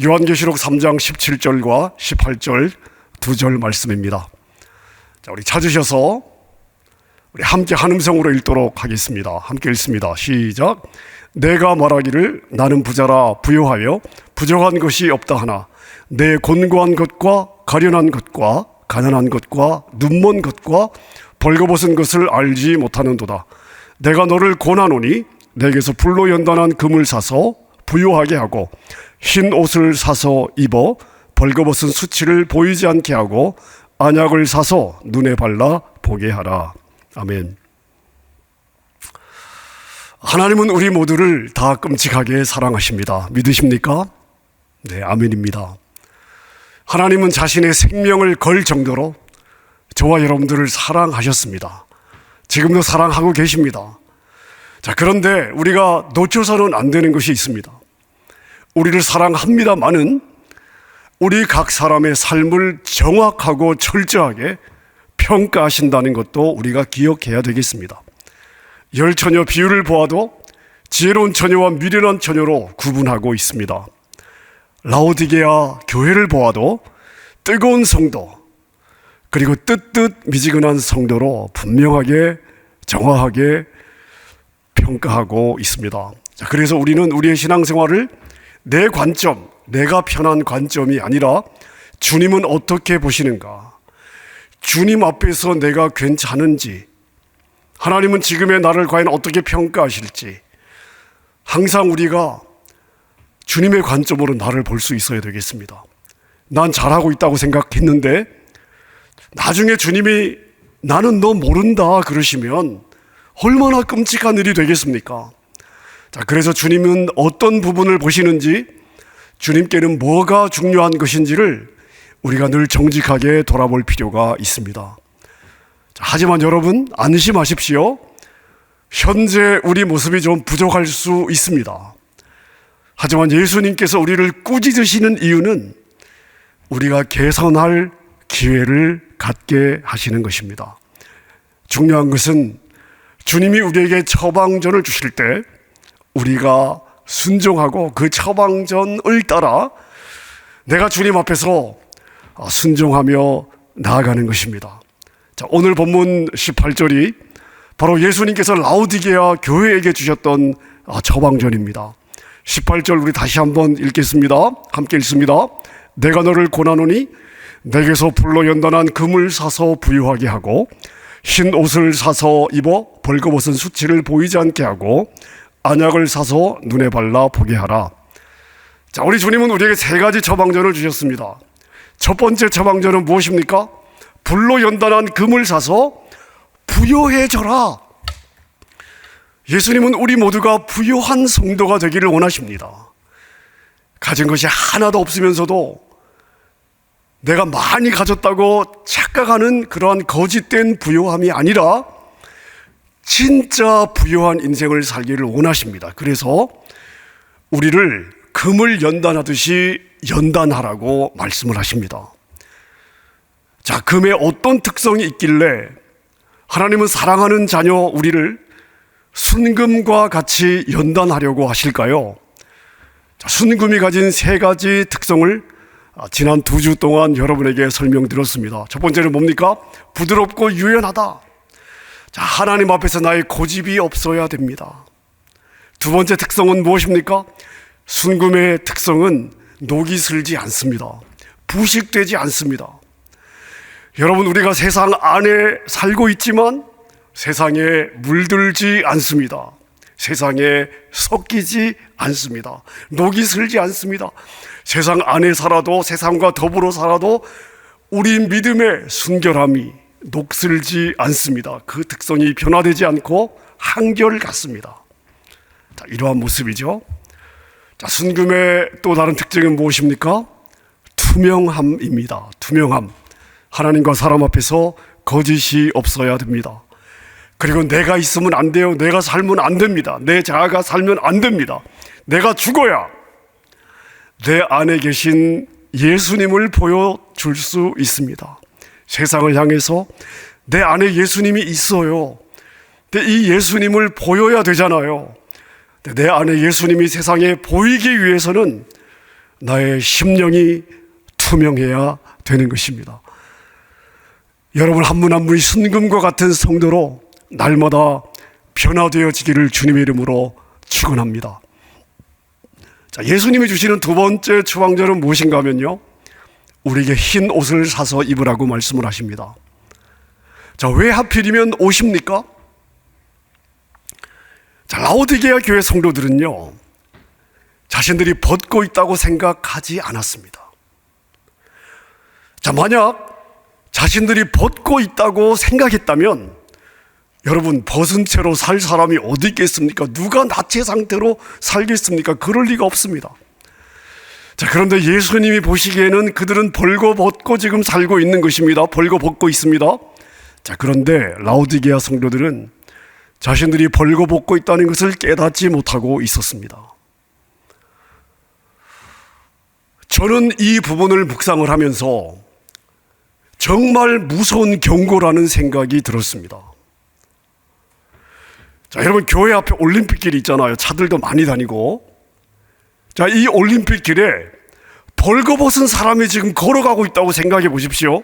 요한계시록 3장 17절과 18절 두 절 말씀입니다. 자, 우리 찾으셔서 우리 함께 한 음성으로 읽도록 하겠습니다. 함께 읽습니다. 시작. 내가 말하기를 나는 부자라 부요하여 부족한 것이 없다 하나 내 곤고한 것과 가련한 것과 가난한 것과 눈먼 것과 벌거벗은 것을 알지 못하는도다. 내가 너를 고나노니 내게서 불로 연단한 금을 사서 부요하게 하고 흰 옷을 사서 입어 벌거벗은 수치를 보이지 않게 하고 안약을 사서 눈에 발라 보게 하라. 아멘. 하나님은 우리 모두를 다 끔찍하게 사랑하십니다. 믿으십니까? 네, 아멘입니다. 하나님은 자신의 생명을 걸 정도로 저와 여러분들을 사랑하셨습니다. 지금도 사랑하고 계십니다. 자, 그런데 우리가 놓쳐서는 안 되는 것이 있습니다. 우리를 사랑합니다만은 우리 각 사람의 삶을 정확하고 철저하게 평가하신다는 것도 우리가 기억해야 되겠습니다. 열 처녀 비유를 보아도 지혜로운 처녀와 미련한 처녀로 구분하고 있습니다. 라오디게아 교회를 보아도 뜨거운 성도 그리고 뜨뜻 미지근한 성도로 분명하게 정확하게 평가하고 있습니다. 자, 그래서 우리는 우리의 신앙생활을 내 관점, 내가 편한 관점이 아니라 주님은 어떻게 보시는가? 주님 앞에서 내가 괜찮은지, 하나님은 지금의 나를 과연 어떻게 평가하실지, 항상 우리가 주님의 관점으로 나를 볼 수 있어야 되겠습니다. 난 잘하고 있다고 생각했는데, 나중에 주님이 나는 너 모른다 그러시면 얼마나 끔찍한 일이 되겠습니까? 자, 그래서 주님은 어떤 부분을 보시는지, 주님께는 뭐가 중요한 것인지를 우리가 늘 정직하게 돌아볼 필요가 있습니다. 자, 하지만 여러분, 안심하십시오. 현재 우리 모습이 좀 부족할 수 있습니다. 하지만 예수님께서 우리를 꾸짖으시는 이유는 우리가 개선할 기회를 갖게 하시는 것입니다. 중요한 것은 주님이 우리에게 처방전을 주실 때 우리가 순종하고 그 처방전을 따라 내가 주님 앞에서 순종하며 나아가는 것입니다. 자, 오늘 본문 18절이 바로 예수님께서 라우디게아 교회에게 주셨던 처방전입니다. 18절 우리 다시 한번 읽겠습니다. 함께 읽습니다. 내가 너를 고나노니 내게서 불로 연단한 금을 사서 부유하게 하고 흰 옷을 사서 입어 벌거벗은 수치를 보이지 않게 하고 안약을 사서 눈에 발라 보게 하라. 자, 우리 주님은 우리에게 세 가지 처방전을 주셨습니다. 첫 번째 처방전은 무엇입니까? 불로 연단한 금을 사서 부여해져라. 예수님은 우리 모두가 부유한 성도가 되기를 원하십니다. 가진 것이 하나도 없으면서도 내가 많이 가졌다고 착각하는 그러한 거짓된 부유함이 아니라 진짜 부유한 인생을 살기를 원하십니다. 그래서 우리를 금을 연단하듯이 연단하라고 말씀을 하십니다. 자, 금에 어떤 특성이 있길래 하나님은 사랑하는 자녀 우리를 순금과 같이 연단하려고 하실까요? 자, 순금이 가진 세 가지 특성을 지난 두 주 동안 여러분에게 설명드렸습니다. 첫 번째는 뭡니까? 부드럽고 유연하다. 자, 하나님 앞에서 나의 고집이 없어야 됩니다. 두 번째 특성은 무엇입니까? 순금의 특성은 녹이 슬지 않습니다. 부식되지 않습니다. 여러분, 우리가 세상 안에 살고 있지만 세상에 물들지 않습니다. 세상에 섞이지 않습니다. 녹이 슬지 않습니다. 세상 안에 살아도 세상과 더불어 살아도 우리 믿음의 순결함이 녹슬지 않습니다. 그 특성이 변화되지 않고 한결 같습니다. 자, 이러한 모습이죠. 자, 순금의 또 다른 특징은 무엇입니까? 투명함입니다. 투명함. 하나님과 사람 앞에서 거짓이 없어야 됩니다. 그리고 내가 있으면 안 돼요. 내가 살면 안 됩니다. 내 자아가 살면 안 됩니다. 내가 죽어야 내 안에 계신 예수님을 보여줄 수 있습니다. 세상을 향해서 내 안에 예수님이 있어요. 근데 이 예수님을 보여야 되잖아요. 내 안에 예수님이 세상에 보이기 위해서는 나의 심령이 투명해야 되는 것입니다. 여러분 한 분 한 분이 순금과 같은 성도로 날마다 변화되어지기를 주님의 이름으로 축원합니다. 자, 예수님이 주시는 두 번째 추방절은 무엇인가 하면요. 우리에게 흰 옷을 사서 입으라고 말씀을 하십니다. 자, 왜 하필이면 옷입니까? 자, 라오디게아 교회 성도들은요. 자신들이 벗고 있다고 생각하지 않았습니다. 자, 만약 자신들이 벗고 있다고 생각했다면 여러분 벗은 채로 살 사람이 어디 있겠습니까? 누가 나체 상태로 살겠습니까? 그럴 리가 없습니다. 자, 그런데 예수님이 보시기에는 그들은 벌거 벗고 지금 살고 있는 것입니다. 벌거 벗고 있습니다. 자, 그런데 라우디게아 성도들은 자신들이 벌거 벗고 있다는 것을 깨닫지 못하고 있었습니다. 저는 이 부분을 묵상을 하면서 정말 무서운 경고라는 생각이 들었습니다. 자, 여러분, 교회 앞에 올림픽길이 있잖아요. 차들도 많이 다니고. 자, 이 올림픽 길에 벌거벗은 사람이 지금 걸어가고 있다고 생각해 보십시오.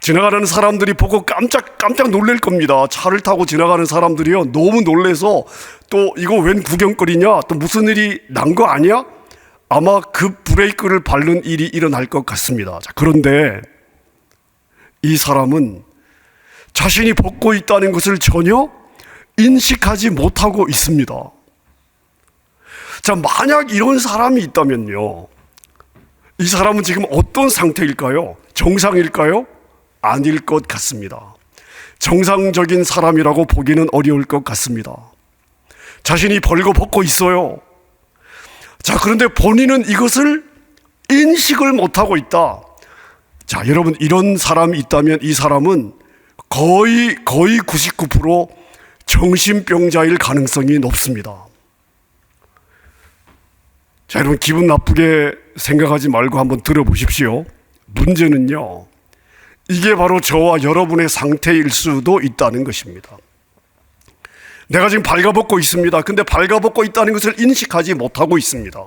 지나가는 사람들이 보고 깜짝 깜짝 놀랄 겁니다. 차를 타고 지나가는 사람들이요. 너무 놀래서 또 이거 웬 구경거리냐? 또 무슨 일이 난 거 아니야? 아마 그 브레이크를 밟는 일이 일어날 것 같습니다. 자, 그런데 이 사람은 자신이 벗고 있다는 것을 전혀 인식하지 못하고 있습니다. 자, 만약 이런 사람이 있다면요. 이 사람은 지금 어떤 상태일까요? 정상일까요? 아닐 것 같습니다. 정상적인 사람이라고 보기는 어려울 것 같습니다. 자신이 벌거벗고 있어요. 자, 그런데 본인은 이것을 인식을 못하고 있다. 자, 여러분, 이런 사람이 있다면 이 사람은 거의, 거의 99% 정신병자일 가능성이 높습니다. 자, 여러분, 기분 나쁘게 생각하지 말고 한번 들어보십시오. 문제는요, 이게 바로 저와 여러분의 상태일 수도 있다는 것입니다. 내가 지금 발가벗고 있습니다. 근데 발가벗고 있다는 것을 인식하지 못하고 있습니다.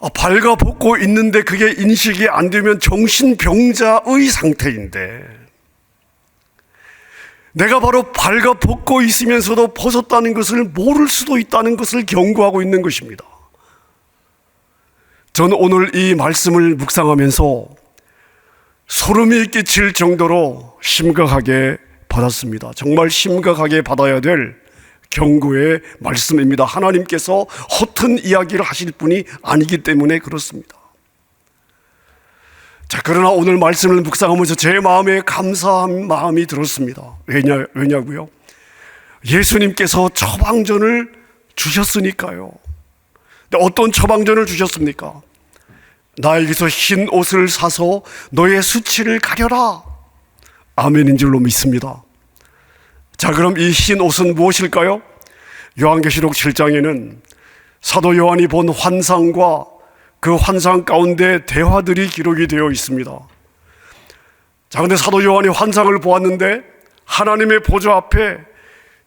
아, 발가벗고 있는데 그게 인식이 안 되면 정신병자의 상태인데, 내가 바로 발가벗고 있으면서도 벗었다는 것을 모를 수도 있다는 것을 경고하고 있는 것입니다. 저는 오늘 이 말씀을 묵상하면서 소름이 끼칠 정도로 심각하게 받았습니다. 정말 심각하게 받아야 될 경고의 말씀입니다. 하나님께서 허튼 이야기를 하실 분이 아니기 때문에 그렇습니다. 자, 그러나 오늘 말씀을 묵상하면서 제 마음에 감사한 마음이 들었습니다. 왜냐, 왜냐고요? 예수님께서 처방전을 주셨으니까요. 어떤 처방전을 주셨습니까? 나에게서 흰 옷을 사서 너의 수치를 가려라. 아멘인 줄로 믿습니다. 자, 그럼 이 흰 옷은 무엇일까요? 요한계시록 7장에는 사도 요한이 본 환상과 그 환상 가운데 대화들이 기록이 되어 있습니다. 자, 근데 사도 요한이 환상을 보았는데 하나님의 보좌 앞에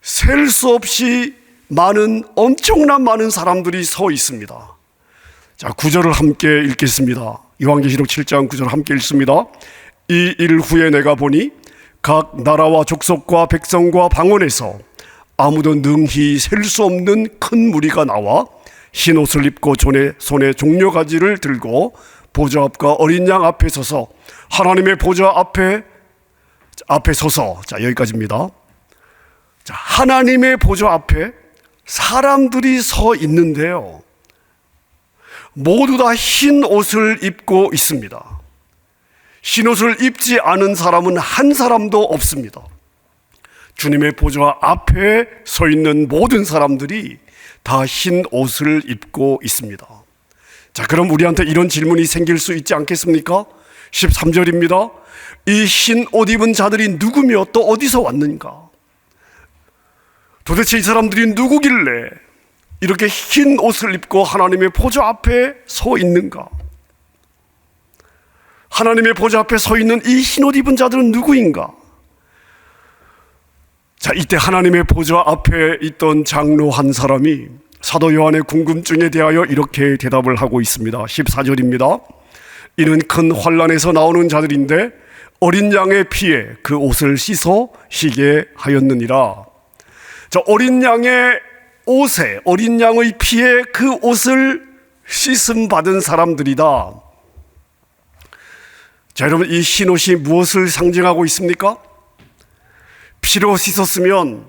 셀 수 없이 많은 엄청난 많은 사람들이 서 있습니다. 자, 구절을 함께 읽겠습니다. 요한계시록 7장 9절 함께 읽습니다. 이 일 후에 내가 보니 각 나라와 족속과 백성과 방언에서 아무도 능히 셀 수 없는 큰 무리가 나와 흰 옷을 입고 손에, 손에 종려 가지를 들고 보좌 앞과 어린 양 앞에 서서 하나님의 보좌 앞에 앞에 서서 자 여기까지입니다. 자 하나님의 보좌 앞에 사람들이 서 있는데요. 모두 다 흰 옷을 입고 있습니다. 흰 옷을 입지 않은 사람은 한 사람도 없습니다. 주님의 보좌 앞에 서 있는 모든 사람들이 다 흰 옷을 입고 있습니다. 자, 그럼 우리한테 이런 질문이 생길 수 있지 않겠습니까? 13절입니다. 이 흰 옷 입은 자들이 누구며 또 어디서 왔는가? 도대체 이 사람들이 누구길래 이렇게 흰 옷을 입고 하나님의 보좌 앞에 서 있는가? 하나님의 보좌 앞에 서 있는 이 흰 옷 입은 자들은 누구인가? 자, 이때 하나님의 보좌 앞에 있던 장로 한 사람이 사도 요한의 궁금증에 대하여 이렇게 대답을 하고 있습니다. 14절입니다. 이는 큰 환란에서 나오는 자들인데 어린 양의 피에 그 옷을 씻어 쉬게 하였느니라. 자, 어린 양의 옷에 어린 양의 피에 그 옷을 씻음 받은 사람들이다. 자, 여러분 이 흰 옷이 무엇을 상징하고 있습니까? 피로 씻었으면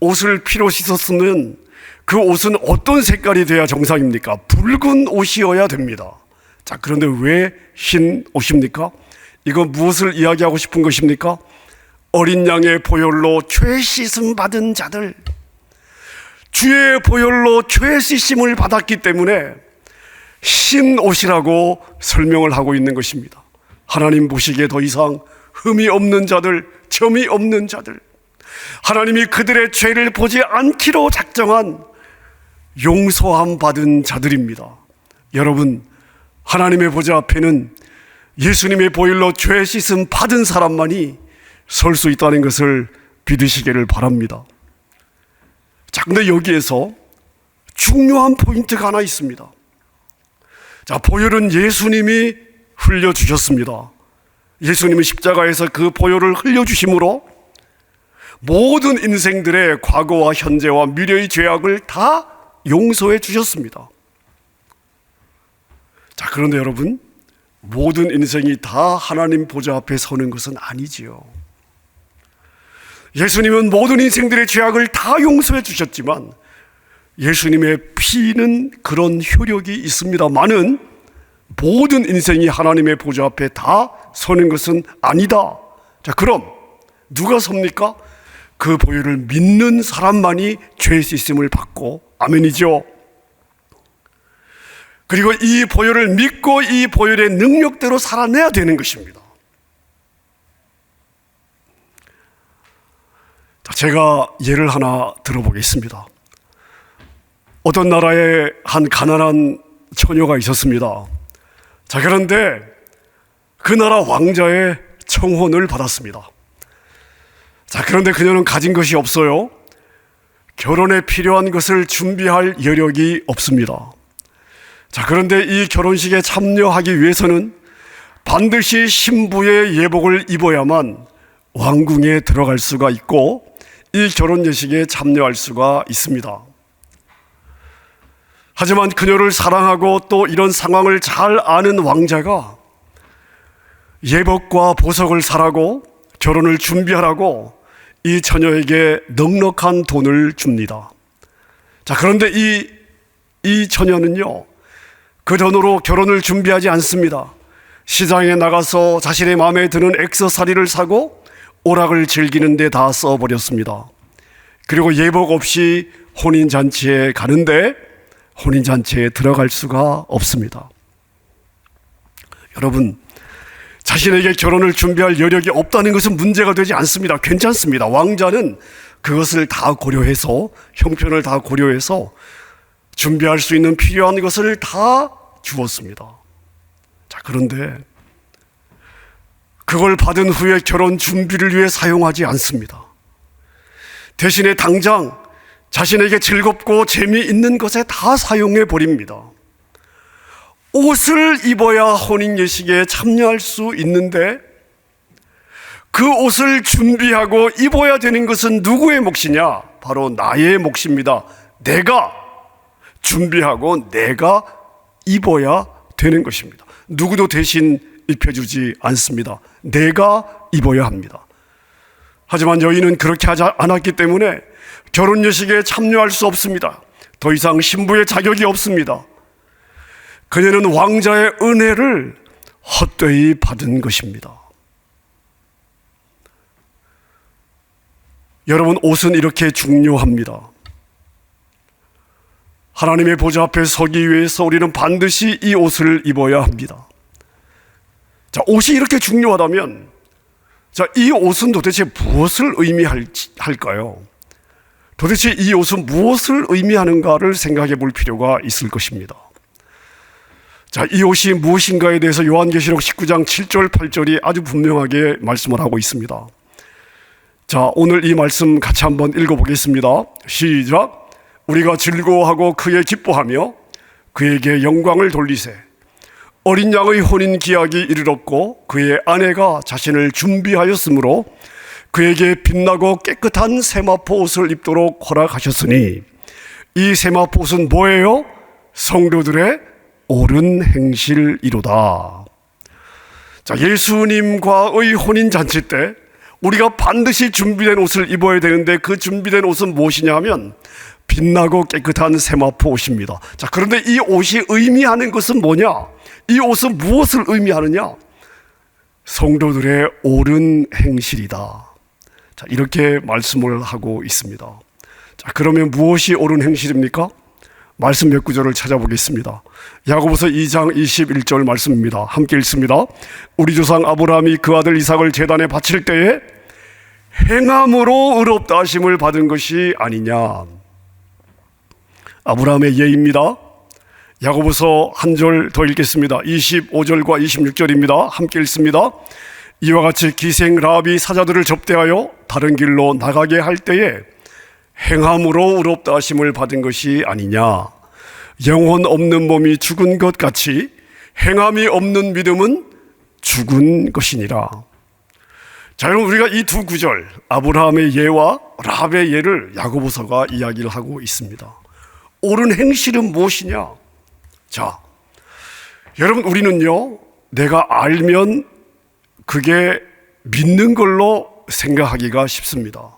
옷을 피로 씻었으면 그 옷은 어떤 색깔이 돼야 정상입니까? 붉은 옷이어야 됩니다. 자, 그런데 왜 흰 옷입니까? 이거 무엇을 이야기하고 싶은 것입니까? 어린 양의 보혈로 죄 씻음 받은 자들, 주의 보혈로 죄 씻음을 받았기 때문에 흰 옷이라고 설명을 하고 있는 것입니다. 하나님 보시기에 더 이상 흠이 없는 자들, 점이 없는 자들, 하나님이 그들의 죄를 보지 않기로 작정한 용서함 받은 자들입니다. 여러분, 하나님의 보좌 앞에는 예수님의 보혈로 죄 씻음 받은 사람만이 설 수 있다는 것을 믿으시기를 바랍니다. 자, 근데 여기에서 중요한 포인트가 하나 있습니다. 자, 보혈은 예수님이 흘려주셨습니다. 예수님은 십자가에서 그 보혈을 흘려주심으로 모든 인생들의 과거와 현재와 미래의 죄악을 다 용서해 주셨습니다. 자, 그런데 여러분, 모든 인생이 다 하나님 보좌 앞에 서는 것은 아니지요. 예수님은 모든 인생들의 죄악을 다 용서해 주셨지만 예수님의 피는 그런 효력이 있습니다만은 모든 인생이 하나님의 보좌 앞에 다 서는 것은 아니다. 자, 그럼 누가 섭니까? 그 보혈을 믿는 사람만이 죄 씻음을 받고 아멘이죠. 그리고 이 보혈을 믿고 이 보혈의 능력대로 살아내야 되는 것입니다. 자, 제가 예를 하나 들어보겠습니다. 어떤 나라에 한 가난한 처녀가 있었습니다. 자, 그런데 그 나라 왕자의 청혼을 받았습니다. 자, 그런데 그녀는 가진 것이 없어요. 결혼에 필요한 것을 준비할 여력이 없습니다. 자, 그런데 이 결혼식에 참여하기 위해서는 반드시 신부의 예복을 입어야만 왕궁에 들어갈 수가 있고 이 결혼 예식에 참여할 수가 있습니다. 하지만 그녀를 사랑하고 또 이런 상황을 잘 아는 왕자가 예복과 보석을 사라고 결혼을 준비하라고 이 처녀에게 넉넉한 돈을 줍니다. 자, 그런데 이, 이 처녀는요, 그 돈으로 결혼을 준비하지 않습니다. 시장에 나가서 자신의 마음에 드는 액세서리를 사고 오락을 즐기는 데 다 써버렸습니다. 그리고 예복 없이 혼인잔치에 가는데 혼인잔치에 들어갈 수가 없습니다. 여러분, 자신에게 결혼을 준비할 여력이 없다는 것은 문제가 되지 않습니다. 괜찮습니다. 왕자는 그것을 다 고려해서, 형편을 다 고려해서 준비할 수 있는 필요한 것을 다 주었습니다. 자, 그런데 그걸 받은 후에 결혼 준비를 위해 사용하지 않습니다. 대신에 당장 자신에게 즐겁고 재미있는 것에 다 사용해 버립니다. 옷을 입어야 혼인 예식에 참여할 수 있는데 그 옷을 준비하고 입어야 되는 것은 누구의 몫이냐? 바로 나의 몫입니다. 내가 준비하고 내가 입어야 되는 것입니다. 누구도 대신 입혀주지 않습니다. 내가 입어야 합니다. 하지만 여인은 그렇게 하지 않았기 때문에 결혼 예식에 참여할 수 없습니다. 더 이상 신부의 자격이 없습니다. 그녀는 왕자의 은혜를 헛되이 받은 것입니다. 여러분, 옷은 이렇게 중요합니다. 하나님의 보좌 앞에 서기 위해서 우리는 반드시 이 옷을 입어야 합니다. 자, 옷이 이렇게 중요하다면, 자, 이 옷은 도대체 무엇을 의미할까요? 도대체 이 옷은 무엇을 의미하는가를 생각해 볼 필요가 있을 것입니다. 자, 이 옷이 무엇인가에 대해서 요한계시록 19장 7절, 8절이 아주 분명하게 말씀을 하고 있습니다. 자, 오늘 이 말씀 같이 한번 읽어보겠습니다. 시작. 우리가 즐거워하고 크게 기뻐하며 그에게 영광을 돌리세. 어린 양의 혼인 기약이 이르렀고 그의 아내가 자신을 준비하였으므로 그에게 빛나고 깨끗한 세마포 옷을 입도록 허락하셨으니 이 세마포 옷은 뭐예요? 성도들의 옳은 행실이로다. 자, 예수님과의 혼인 잔치 때 우리가 반드시 준비된 옷을 입어야 되는데 그 준비된 옷은 무엇이냐 하면 빛나고 깨끗한 세마포 옷입니다. 자, 그런데 이 옷이 의미하는 것은 뭐냐? 이 옷은 무엇을 의미하느냐? 성도들의 옳은 행실이다. 자, 이렇게 말씀을 하고 있습니다. 자, 그러면 무엇이 옳은 행실입니까? 말씀 몇 구절을 찾아보겠습니다. 야고보서 2장 21절 말씀입니다. 함께 읽습니다. 우리 조상 아브라함이 그 아들 이삭을 제단에 바칠 때에 행함으로 의롭다 하심을 받은 것이 아니냐. 아브라함의 예입니다. 야고보서 한 절 더 읽겠습니다. 25절과 26절입니다. 함께 읽습니다. 이와 같이 기생 라비 사자들을 접대하여 다른 길로 나가게 할 때에 행함으로 의롭다 하심을 받은 것이 아니냐. 영혼 없는 몸이 죽은 것 같이 행함이 없는 믿음은 죽은 것이니라. 자, 여러분 우리가 이 두 구절 아브라함의 예와 라합의 예를 야고보서가 이야기를 하고 있습니다. 옳은 행실은 무엇이냐? 자, 여러분 우리는요 내가 알면 그게 믿는 걸로 생각하기가 쉽습니다.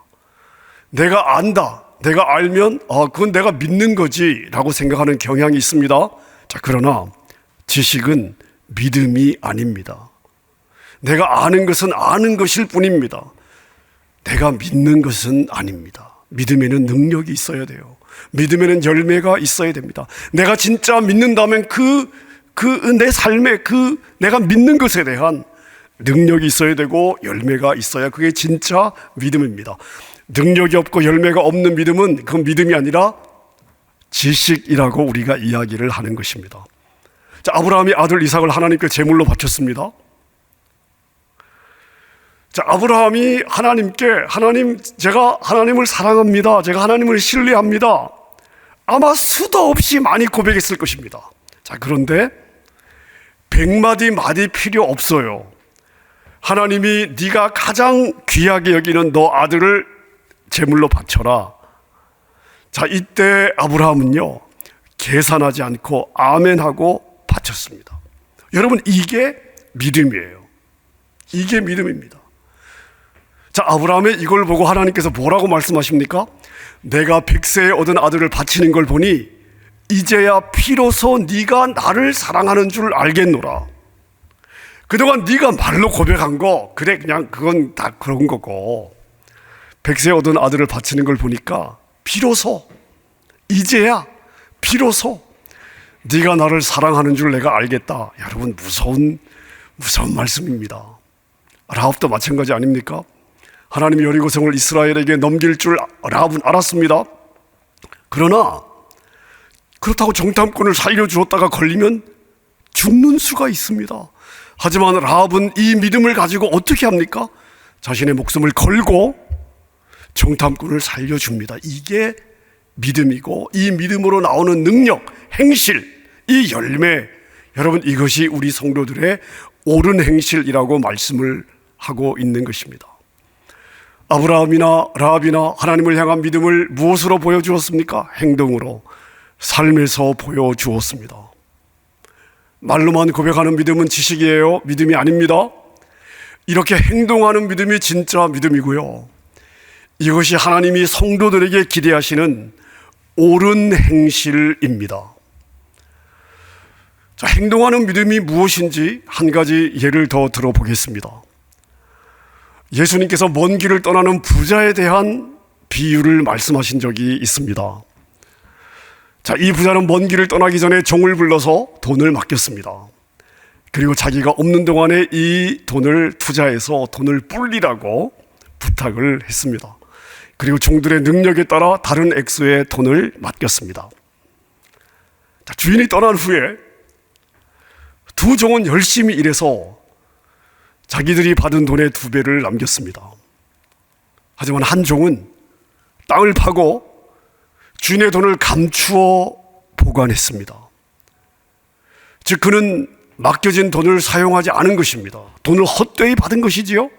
내가 안다. 내가 알면 아 그건 내가 믿는 거지 라고 생각하는 경향이 있습니다. 자, 그러나 지식은 믿음이 아닙니다. 내가 아는 것은 아는 것일 뿐입니다. 내가 믿는 것은 아닙니다. 믿음에는 능력이 있어야 돼요. 믿음에는 열매가 있어야 됩니다. 내가 진짜 믿는다면 그, 그, 내 삶에 그, 내가 믿는 것에 대한 능력이 있어야 되고 열매가 있어야 그게 진짜 믿음입니다. 능력이 없고 열매가 없는 믿음은 그 믿음이 아니라 지식이라고 우리가 이야기를 하는 것입니다. 자, 아브라함이 아들 이삭을 하나님께 제물로 바쳤습니다. 자, 아브라함이 하나님께 하나님 제가 하나님을 사랑합니다. 제가 하나님을 신뢰합니다. 아마 수도 없이 많이 고백했을 것입니다. 자, 그런데 백마디 말이 필요 없어요. 하나님이 네가 가장 귀하게 여기는 너 아들을 제물로 바쳐라. 자, 이때 아브라함은요. 계산하지 않고 아멘하고 바쳤습니다. 여러분 이게 믿음이에요. 이게 믿음입니다. 자, 아브라함의 이걸 보고 하나님께서 뭐라고 말씀하십니까? 내가 백세에 얻은 아들을 바치는 걸 보니 이제야 비로소 네가 나를 사랑하는 줄 알겠노라. 그동안 네가 말로 고백한 거 그래 그냥 그건 다 그런 거고 백세에 얻은 아들을 바치는 걸 보니까 비로소 이제야 비로소 네가 나를 사랑하는 줄 내가 알겠다. 여러분 무서운 무서운 말씀입니다. 라합도 마찬가지 아닙니까? 하나님이 여리고성을 이스라엘에게 넘길 줄 라합은 알았습니다. 그러나 그렇다고 정탐꾼을 살려주었다가 걸리면 죽는 수가 있습니다. 하지만 라합은 이 믿음을 가지고 어떻게 합니까? 자신의 목숨을 걸고 정탐꾼을 살려줍니다. 이게 믿음이고 이 믿음으로 나오는 능력, 행실, 이 열매, 여러분 이것이 우리 성도들의 옳은 행실이라고 말씀을 하고 있는 것입니다. 아브라함이나 라합이나 하나님을 향한 믿음을 무엇으로 보여주었습니까? 행동으로, 삶에서 보여주었습니다. 말로만 고백하는 믿음은 지식이에요. 믿음이 아닙니다. 이렇게 행동하는 믿음이 진짜 믿음이고요. 이것이 하나님이 성도들에게 기대하시는 옳은 행실입니다. 자, 행동하는 믿음이 무엇인지 한 가지 예를 더 들어보겠습니다. 예수님께서 먼 길을 떠나는 부자에 대한 비유를 말씀하신 적이 있습니다. 자, 이 부자는 먼 길을 떠나기 전에 종을 불러서 돈을 맡겼습니다. 그리고 자기가 없는 동안에 이 돈을 투자해서 돈을 불리라고 부탁을 했습니다. 그리고 종들의 능력에 따라 다른 액수의 돈을 맡겼습니다. 자, 주인이 떠난 후에 두 종은 열심히 일해서 자기들이 받은 돈의 두 배를 남겼습니다. 하지만 한 종은 땅을 파고 주인의 돈을 감추어 보관했습니다. 즉, 그는 맡겨진 돈을 사용하지 않은 것입니다. 돈을 헛되이 받은 것이지요.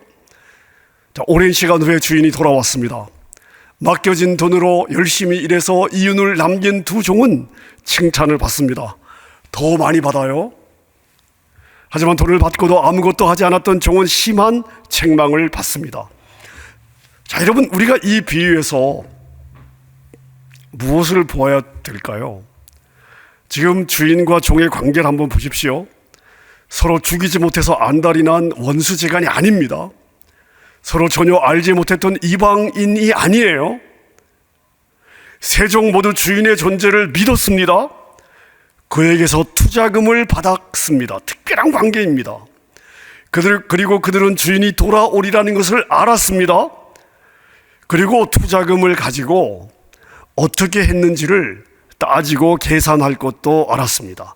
자, 오랜 시간 후에 주인이 돌아왔습니다. 맡겨진 돈으로 열심히 일해서 이윤을 남긴 두 종은 칭찬을 받습니다. 더 많이 받아요. 하지만 돈을 받고도 아무것도 하지 않았던 종은 심한 책망을 받습니다. 자, 여러분, 우리가 이 비유에서 무엇을 보아야 될까요? 지금 주인과 종의 관계를 한번 보십시오. 서로 죽이지 못해서 안달이 난 원수재간이 아닙니다. 서로 전혀 알지 못했던 이방인이 아니에요. 세종 모두 주인의 존재를 믿었습니다. 그에게서 투자금을 받았습니다. 특별한 관계입니다. 그들, 그리고 그들은 주인이 돌아오리라는 것을 알았습니다. 그리고 투자금을 가지고 어떻게 했는지를 따지고 계산할 것도 알았습니다.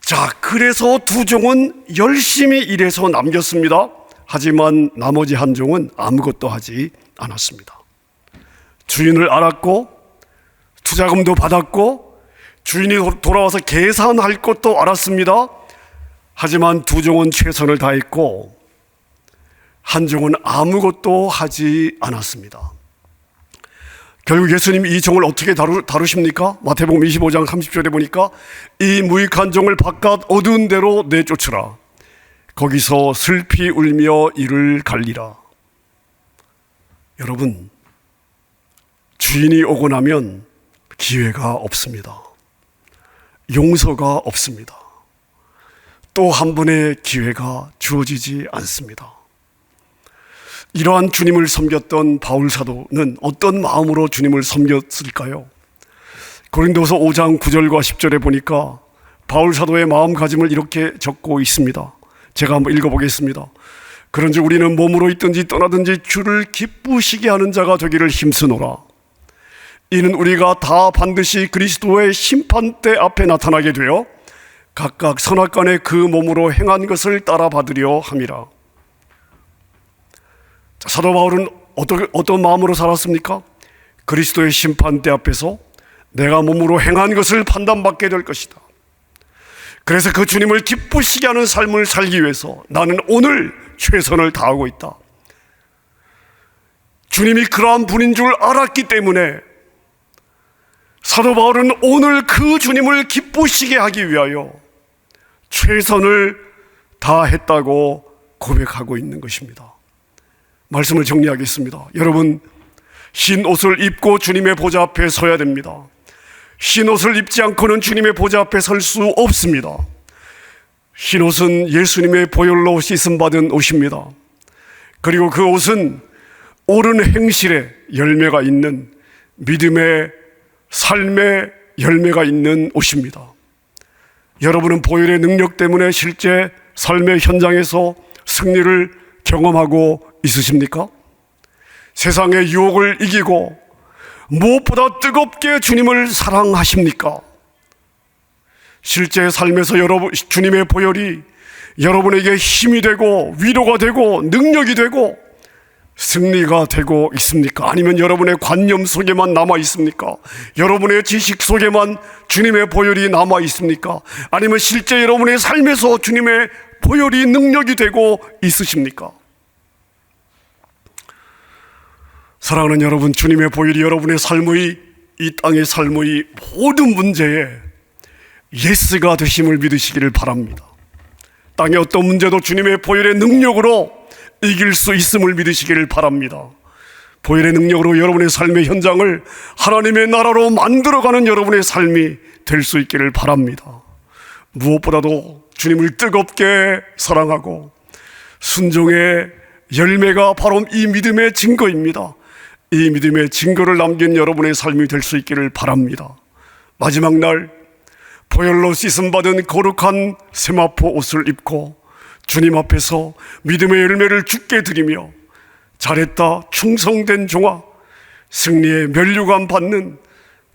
자, 그래서 두 종은 열심히 일해서 남겼습니다. 하지만 나머지 한 종은 아무것도 하지 않았습니다. 주인을 알았고, 투자금도 받았고, 주인이 돌아와서 계산할 것도 알았습니다. 하지만 두 종은 최선을 다했고, 한 종은 아무것도 하지 않았습니다. 결국 예수님이 이 종을 어떻게 다루, 다루 십니까? 마태복음 25장 30절에 보니까 이 무익한 종을 바깥 어두운 데로 내쫓으라. 거기서 슬피 울며 이를 갈리라. 여러분, 주인이 오고 나면 기회가 없습니다. 용서가 없습니다. 또 한 번의 기회가 주어지지 않습니다. 이러한 주님을 섬겼던 바울 사도는 어떤 마음으로 주님을 섬겼을까요? 고린도서 5장 9절과 10절에 보니까 바울 사도의 마음가짐을 이렇게 적고 있습니다. 제가 한번 읽어보겠습니다. 그런지 우리는 몸으로 있든지 떠나든지 주를 기쁘시게 하는 자가 되기를 힘쓰노라. 이는 우리가 다 반드시 그리스도의 심판대 앞에 나타나게 되어 각각 선악간에 그 몸으로 행한 것을 따라 받으려 함이라. 사도 바울은 어떤, 어떤 마음으로 살았습니까? 그리스도의 심판대 앞에서 내가 몸으로 행한 것을 판단받게 될 것이다. 그래서 그 주님을 기쁘시게 하는 삶을 살기 위해서 나는 오늘 최선을 다하고 있다. 주님이 그러한 분인 줄 알았기 때문에 사도 바울은 오늘 그 주님을 기쁘시게 하기 위하여 최선을 다했다고 고백하고 있는 것입니다. 말씀을 정리하겠습니다. 여러분, 흰 옷을 입고 주님의 보좌 앞에 서야 됩니다. 흰 옷을 입지 않고는 주님의 보좌 앞에 설 수 없습니다. 흰 옷은 예수님의 보혈로 씻음 받은 옷입니다. 그리고 그 옷은 옳은 행실의 열매가 있는 믿음의 삶의 열매가 있는 옷입니다. 여러분은 보혈의 능력 때문에 실제 삶의 현장에서 승리를 경험하고 있으십니까? 세상의 유혹을 이기고 무엇보다 뜨겁게 주님을 사랑하십니까? 실제 삶에서 여러분, 주님의 보혈이 여러분에게 힘이 되고 위로가 되고 능력이 되고 승리가 되고 있습니까? 아니면 여러분의 관념 속에만 남아 있습니까? 여러분의 지식 속에만 주님의 보혈이 남아 있습니까? 아니면 실제 여러분의 삶에서 주님의 보혈이 능력이 되고 있으십니까? 사랑하는 여러분, 주님의 보혈이 여러분의 삶의 이 땅의 삶의 모든 문제에 예스가 되심을 믿으시기를 바랍니다. 땅의 어떤 문제도 주님의 보혈의 능력으로 이길 수 있음을 믿으시기를 바랍니다. 보혈의 능력으로 여러분의 삶의 현장을 하나님의 나라로 만들어가는 여러분의 삶이 될 수 있기를 바랍니다. 무엇보다도 주님을 뜨겁게 사랑하고 순종의 열매가 바로 이 믿음의 증거입니다. 이 믿음의 증거를 남긴 여러분의 삶이 될 수 있기를 바랍니다. 마지막 날 보혈로 씻음 받은 거룩한 세마포 옷을 입고 주님 앞에서 믿음의 열매를 죽게 드리며 잘했다 충성된 종아 승리의 면류관 받는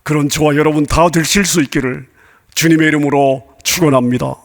그런 저와 여러분 다 되실 수 있기를 주님의 이름으로 축원합니다.